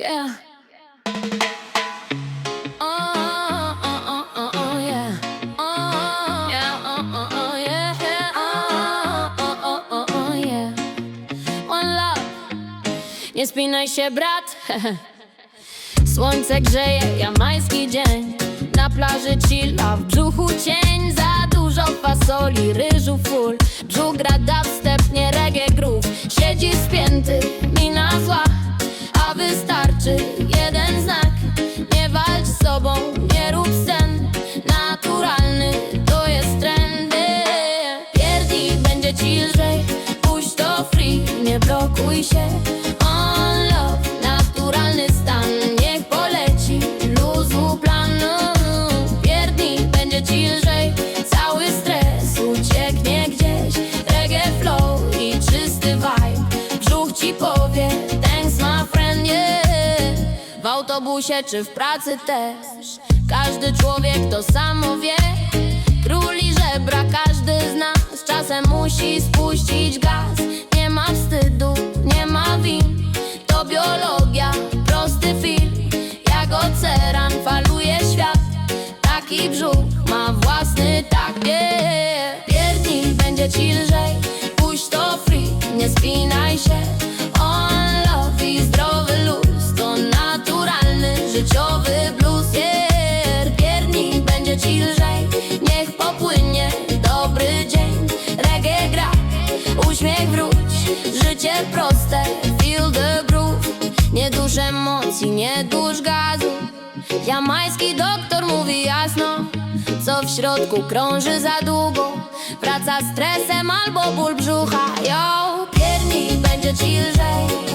Yeah. Nie spinaj się, brat. Słońce grzeje, jamajski dzień. Na plaży chilla, w brzuchu cień. Za dużo fasoli, ryżu full. Brzuch gra dubstep, nie reggae groove. Siedzi spięty. Sobą, nie rób scen Naturalny to jest trendy. Pierdnij, będzie ci lżej. Puść to free, nie blokuj się autobusie czy w pracy też. Każdy człowiek to samo wie. Króli żebra każdy z nas Czasem musi spuścić gaz. Nie ma wstydu, nie ma win. To biologia, prosty film. Jak ocean faluje świat. Taki brzuch ma własny tak yeah. Pierdnij, będzie ci lżej Lżej Niech popłynie dobry dzień. Reggae gra, uśmiech wróć Życie proste, feel the groove. Nie dusz emocji, nie dusz gazu. Jamański doktor mówi jasno Co w środku krąży za długo. Praca stresem albo ból brzucha Yo, piernij, będzie ci lżej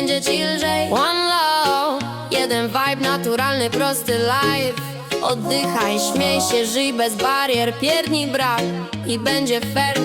będzie ci lżej One love. Jeden vibe, naturalny, prosty life. Oddychaj, śmiej się, żyj bez barier. Pierdnik brak i będzie fair,